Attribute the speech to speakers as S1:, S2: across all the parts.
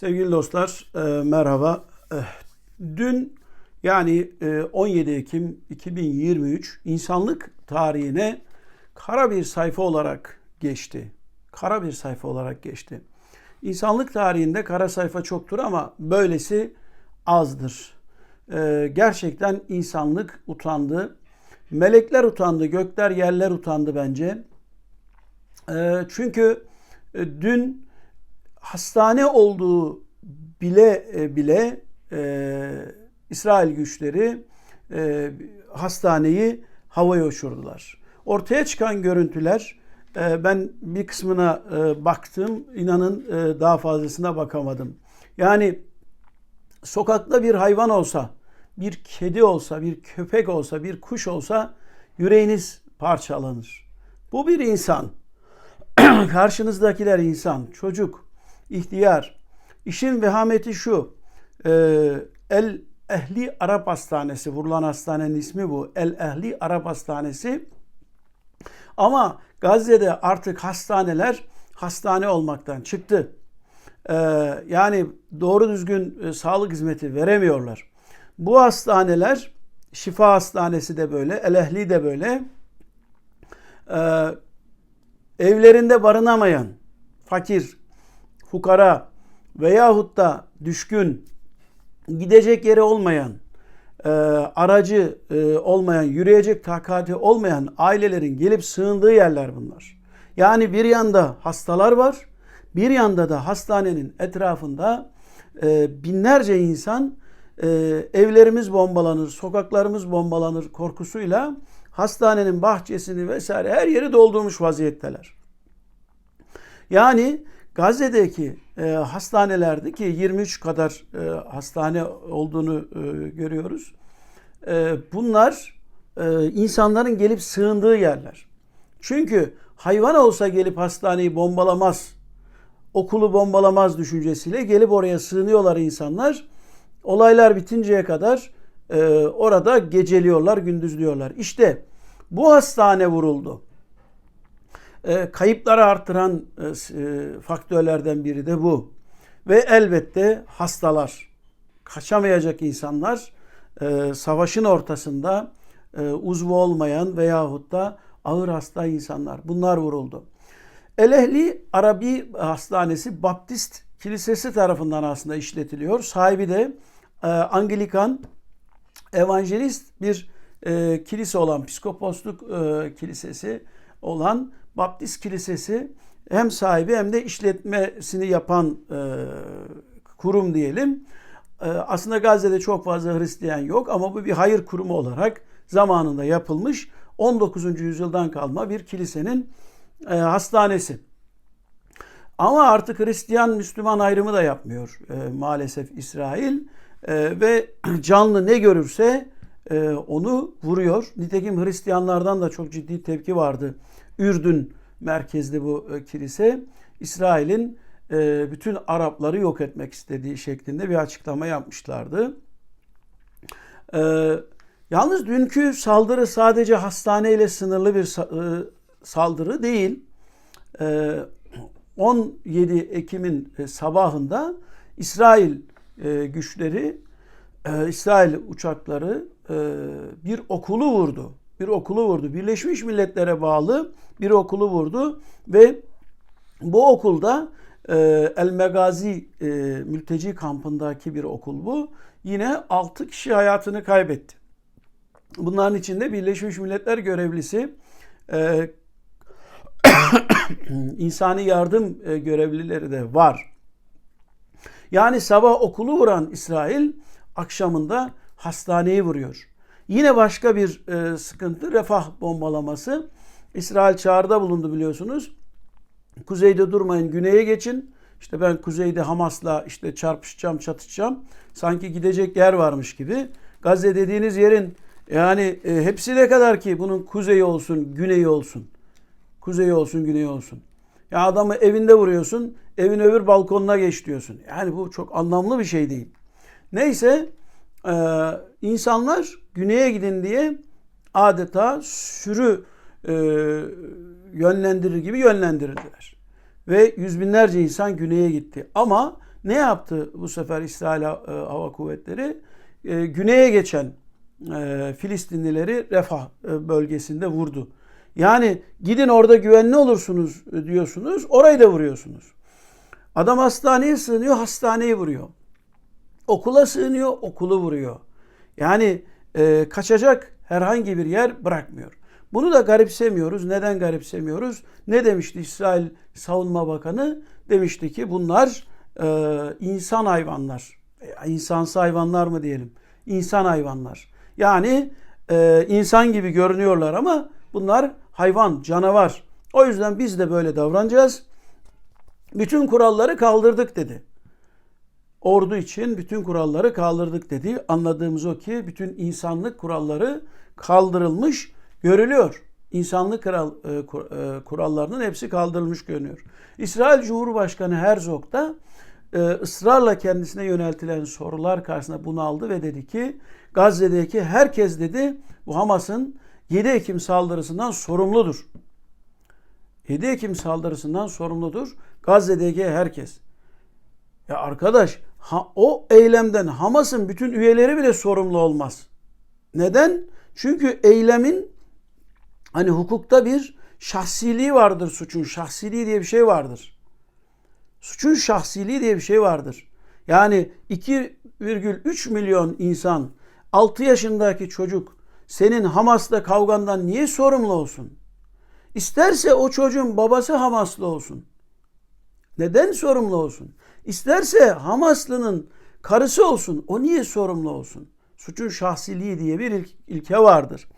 S1: Sevgili dostlar, e, merhaba. E, dün yani e, 17 Ekim 2023 insanlık tarihine kara bir sayfa olarak geçti. Kara bir sayfa olarak geçti. İnsanlık tarihinde kara sayfa çoktur ama böylesi azdır. E, gerçekten insanlık utandı. Melekler utandı, gökler yerler utandı bence. E, çünkü e, dün hastane olduğu bile e, bile e, İsrail güçleri e, hastaneyi havaya uçurdular. Ortaya çıkan görüntüler e, ben bir kısmına e, baktım. İnanın e, daha fazlasına bakamadım. Yani sokakta bir hayvan olsa, bir kedi olsa, bir köpek olsa, bir kuş olsa yüreğiniz parçalanır. Bu bir insan. Karşınızdakiler insan, çocuk, ihtiyar. İşin vehameti şu. E, El Ehli Arap Hastanesi, vurulan hastanenin ismi bu. El Ehli Arap Hastanesi. Ama Gazze'de artık hastaneler hastane olmaktan çıktı. E, yani doğru düzgün e, sağlık hizmeti veremiyorlar. Bu hastaneler, Şifa Hastanesi de böyle, El Ehli de böyle. E, evlerinde barınamayan, fakir, fukara veyahut da düşkün, gidecek yeri olmayan, e, aracı e, olmayan, yürüyecek takati olmayan ailelerin gelip sığındığı yerler bunlar. Yani bir yanda hastalar var, bir yanda da hastanenin etrafında e, binlerce insan e, evlerimiz bombalanır, sokaklarımız bombalanır korkusuyla hastanenin bahçesini vesaire her yeri doldurmuş vaziyetteler. Yani Gazze'deki e, hastanelerde ki 23 kadar e, hastane olduğunu e, görüyoruz. E, bunlar e, insanların gelip sığındığı yerler. Çünkü hayvan olsa gelip hastaneyi bombalamaz, okulu bombalamaz düşüncesiyle gelip oraya sığınıyorlar insanlar. Olaylar bitinceye kadar e, orada geceliyorlar, gündüzlüyorlar. İşte bu hastane vuruldu. E, kayıpları artıran e, e, faktörlerden biri de bu. Ve elbette hastalar, kaçamayacak insanlar savaşın ortasında uzvu olmayan veyahut da ağır hasta insanlar. Bunlar vuruldu. Elehli Arabi Hastanesi Baptist Kilisesi tarafından aslında işletiliyor. Sahibi de Anglikan evangelist bir kilise olan, psikoposluk kilisesi olan Baptist Kilisesi hem sahibi hem de işletmesini yapan e, kurum diyelim. E, aslında Gazze'de çok fazla Hristiyan yok ama bu bir hayır kurumu olarak zamanında yapılmış 19. yüzyıldan kalma bir kilisenin e, hastanesi. Ama artık Hristiyan Müslüman ayrımı da yapmıyor e, maalesef İsrail e, ve canlı ne görürse e, onu vuruyor. Nitekim Hristiyanlardan da çok ciddi tepki vardı Ürdün merkezli bu e, kilise İsrail'in e, bütün Arapları yok etmek istediği şeklinde bir açıklama yapmışlardı. E, yalnız dünkü saldırı sadece hastaneyle sınırlı bir saldırı değil. 17 Ekim'in sabahında İsrail güçleri, İsrail uçakları bir okulu vurdu bir okulu vurdu. Birleşmiş Milletler'e bağlı bir okulu vurdu ve bu okulda e, El Megazi e, mülteci kampındaki bir okul bu. Yine 6 kişi hayatını kaybetti. Bunların içinde Birleşmiş Milletler görevlisi e, insani yardım e, görevlileri de var. Yani sabah okulu vuran İsrail akşamında hastaneyi vuruyor. Yine başka bir e, sıkıntı refah bombalaması. İsrail çağrıda bulundu biliyorsunuz. Kuzeyde durmayın, güneye geçin. İşte ben kuzeyde Hamas'la işte çarpışacağım, çatışacağım. Sanki gidecek yer varmış gibi. Gazze dediğiniz yerin yani e, hepsi ne kadar ki bunun kuzeyi olsun, güneyi olsun. Kuzeyi olsun, güneyi olsun. Ya adamı evinde vuruyorsun, evin öbür balkonuna geç diyorsun. Yani bu çok anlamlı bir şey değil. Neyse e, insanlar güneye gidin diye adeta sürü e, yönlendirir gibi yönlendirildiler. Ve yüz binlerce insan güneye gitti. Ama Ne yaptı bu sefer İsrail e, Hava Kuvvetleri? E, güneye geçen e, Filistinlileri Refah e, bölgesinde vurdu. Yani gidin orada güvenli olursunuz diyorsunuz, orayı da vuruyorsunuz. Adam hastaneye sığınıyor, hastaneyi vuruyor. Okula sığınıyor, okulu vuruyor. Yani e, kaçacak herhangi bir yer bırakmıyor. Bunu da garipsemiyoruz. Neden garipsemiyoruz? Ne demişti İsrail Savunma Bakanı? Demişti ki bunlar e, insan hayvanlar. E, insansı hayvanlar mı diyelim? İnsan hayvanlar. Yani e, insan gibi görünüyorlar ama bunlar hayvan, canavar. O yüzden biz de böyle davranacağız. Bütün kuralları kaldırdık dedi ordu için bütün kuralları kaldırdık dedi. Anladığımız o ki bütün insanlık kuralları kaldırılmış görülüyor. İnsanlık kural, e, kur- e, kurallarının hepsi kaldırılmış görünüyor. İsrail Cumhurbaşkanı Herzog da e, ısrarla kendisine yöneltilen sorular karşısında bunu aldı ve dedi ki Gazze'deki herkes dedi bu Hamas'ın 7 Ekim saldırısından sorumludur. 7 Ekim saldırısından sorumludur. Gazze'deki herkes. Ya arkadaş ha, o eylemden Hamas'ın bütün üyeleri bile sorumlu olmaz. Neden? Çünkü eylemin hani hukukta bir şahsiliği vardır suçun. Şahsiliği diye bir şey vardır. Suçun şahsiliği diye bir şey vardır. Yani 2,3 milyon insan 6 yaşındaki çocuk senin Hamas'ta kavgandan niye sorumlu olsun? İsterse o çocuğun babası Hamaslı olsun. Neden sorumlu olsun? İsterse Hamaslı'nın karısı olsun. O niye sorumlu olsun? Suçun şahsiliği diye bir ilk- ilke vardır.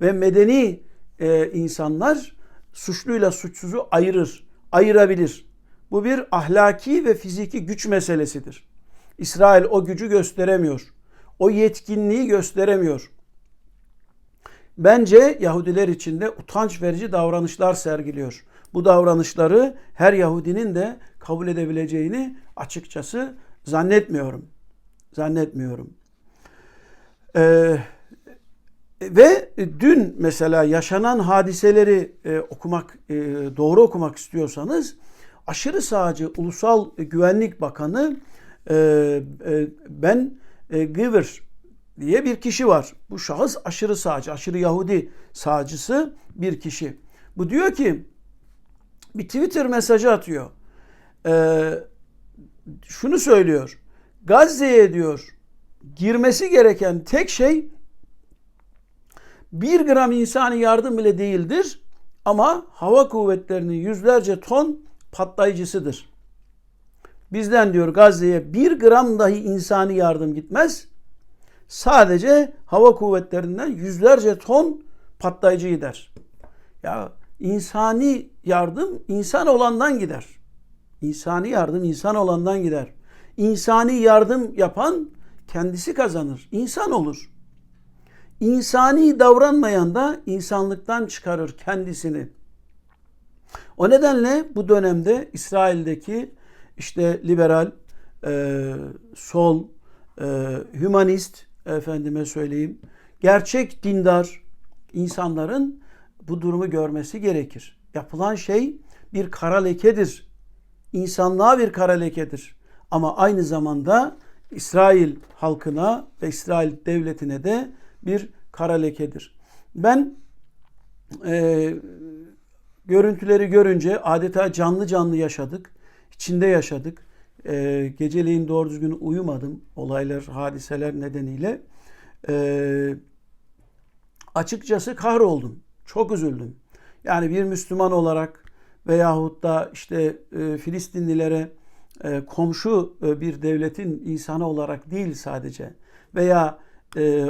S1: Ve medeni e, insanlar suçluyla suçsuzu ayırır, ayırabilir. Bu bir ahlaki ve fiziki güç meselesidir. İsrail o gücü gösteremiyor. O yetkinliği gösteremiyor. Bence Yahudiler içinde utanç verici davranışlar sergiliyor. Bu davranışları her Yahudinin de kabul edebileceğini açıkçası zannetmiyorum. Zannetmiyorum. Ee, ve dün mesela yaşanan hadiseleri e, okumak, e, doğru okumak istiyorsanız aşırı sağcı Ulusal Güvenlik Bakanı e, e, Ben e, Giver diye bir kişi var. Bu şahıs aşırı sağcı, aşırı Yahudi sağcısı bir kişi. Bu diyor ki bir Twitter mesajı atıyor. Ee, şunu söylüyor. Gazze'ye diyor girmesi gereken tek şey bir gram insani yardım bile değildir ama hava kuvvetlerinin yüzlerce ton patlayıcısıdır. Bizden diyor Gazze'ye bir gram dahi insani yardım gitmez. Sadece hava kuvvetlerinden yüzlerce ton patlayıcı gider. Ya insani yardım insan olandan gider. İnsani yardım insan olandan gider. İnsani yardım yapan kendisi kazanır. İnsan olur. İnsani davranmayan da insanlıktan çıkarır kendisini. O nedenle bu dönemde İsrail'deki işte liberal, e, sol, e, hümanist, efendime söyleyeyim, gerçek dindar insanların bu durumu görmesi gerekir. Yapılan şey bir kara lekedir. İnsanlığa bir kara lekedir. Ama aynı zamanda İsrail halkına ve İsrail devletine de bir kara lekedir. Ben e, görüntüleri görünce adeta canlı canlı yaşadık. İçinde yaşadık. E, geceleyin doğru düzgün uyumadım olaylar, hadiseler nedeniyle. E, açıkçası kahroldum. Çok üzüldüm. Yani bir Müslüman olarak veyahut da işte e, Filistinlilere e, komşu e, bir devletin insanı olarak değil sadece veya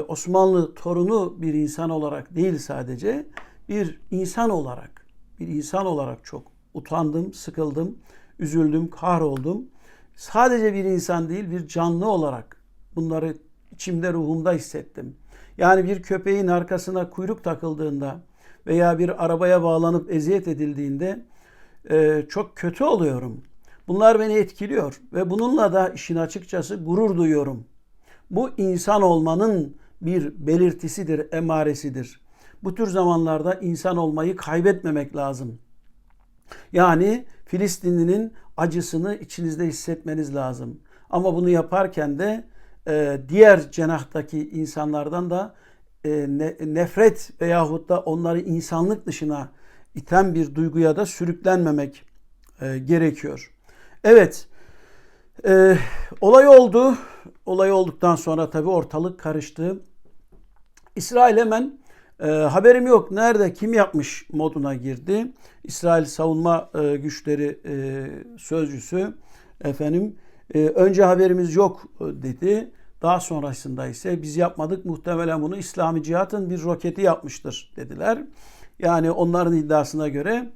S1: Osmanlı torunu bir insan olarak değil sadece bir insan olarak bir insan olarak çok utandım, sıkıldım, üzüldüm, kahroldum. Sadece bir insan değil bir canlı olarak bunları içimde ruhumda hissettim. Yani bir köpeğin arkasına kuyruk takıldığında veya bir arabaya bağlanıp eziyet edildiğinde e, çok kötü oluyorum. Bunlar beni etkiliyor ve bununla da işin açıkçası gurur duyuyorum. Bu insan olmanın bir belirtisidir, emaresidir. Bu tür zamanlarda insan olmayı kaybetmemek lazım. Yani Filistinlinin acısını içinizde hissetmeniz lazım. Ama bunu yaparken de e, diğer cenahtaki insanlardan da nefret veyahut da onları insanlık dışına iten bir duyguya da sürüklenmemek e, gerekiyor. Evet, e, olay oldu. Olay olduktan sonra tabii ortalık karıştı. İsrail hemen e, haberim yok nerede kim yapmış moduna girdi. İsrail savunma e, güçleri e, sözcüsü efendim e, önce haberimiz yok e, dedi. Daha sonrasında ise biz yapmadık muhtemelen bunu İslami Cihat'ın bir roketi yapmıştır dediler. Yani onların iddiasına göre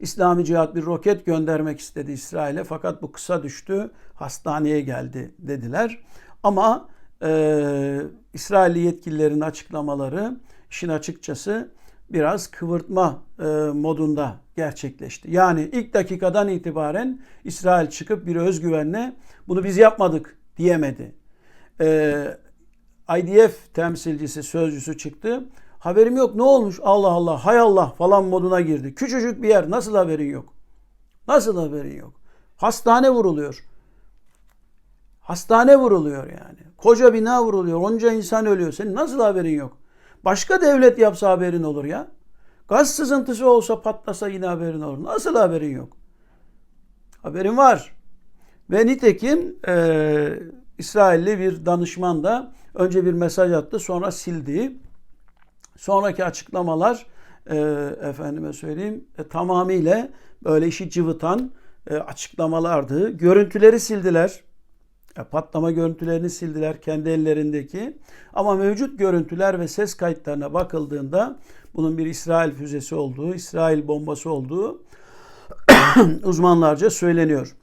S1: İslami Cihat bir roket göndermek istedi İsrail'e fakat bu kısa düştü hastaneye geldi dediler. Ama e, İsrailli yetkililerin açıklamaları işin açıkçası biraz kıvırtma e, modunda gerçekleşti. Yani ilk dakikadan itibaren İsrail çıkıp bir özgüvenle bunu biz yapmadık diyemedi. E, IDF temsilcisi, sözcüsü çıktı. Haberim yok ne olmuş Allah Allah hay Allah falan moduna girdi. Küçücük bir yer nasıl haberin yok? Nasıl haberin yok? Hastane vuruluyor. Hastane vuruluyor yani. Koca bina vuruluyor. Onca insan ölüyor. Senin nasıl haberin yok? Başka devlet yapsa haberin olur ya. Gaz sızıntısı olsa patlasa yine haberin olur. Nasıl haberin yok? Haberin var. Ve nitekim e, İsrailli bir danışman da önce bir mesaj attı sonra sildi. Sonraki açıklamalar e, efendime söyleyeyim e, tamamıyla böyle işi cıvıtan e, açıklamalardı. Görüntüleri sildiler. E, patlama görüntülerini sildiler kendi ellerindeki. Ama mevcut görüntüler ve ses kayıtlarına bakıldığında bunun bir İsrail füzesi olduğu, İsrail bombası olduğu uzmanlarca söyleniyor.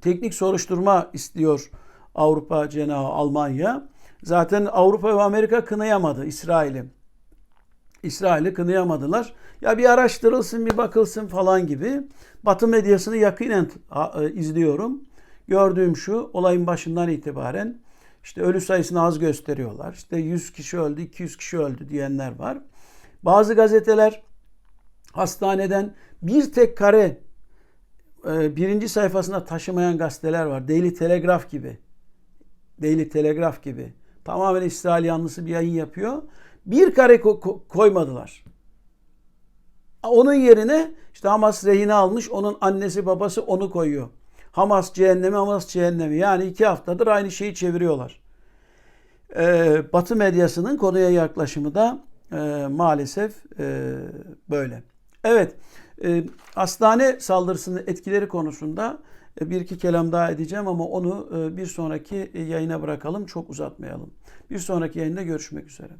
S1: Teknik soruşturma istiyor Avrupa Cenahı Almanya. Zaten Avrupa ve Amerika kınayamadı İsrail'i. İsrail'i kınayamadılar. Ya bir araştırılsın, bir bakılsın falan gibi. Batı medyasını yakinen e, izliyorum. Gördüğüm şu, olayın başından itibaren işte ölü sayısını az gösteriyorlar. İşte 100 kişi öldü, 200 kişi öldü diyenler var. Bazı gazeteler hastaneden bir tek kare e, birinci sayfasına taşımayan gazeteler var. Daily Telegraph gibi. Daily Telegraph gibi. Tamamen İsrail yanlısı bir yayın yapıyor. Bir kare ko- koymadılar. Onun yerine işte Hamas rehine almış, onun annesi babası onu koyuyor. Hamas cehennemi, Hamas cehennemi. Yani iki haftadır aynı şeyi çeviriyorlar. Ee, Batı medyasının konuya yaklaşımı da e, maalesef e, böyle. Evet, e, hastane saldırısının etkileri konusunda bir iki kelam daha edeceğim ama onu e, bir sonraki yayına bırakalım, çok uzatmayalım. Bir sonraki yayında görüşmek üzere.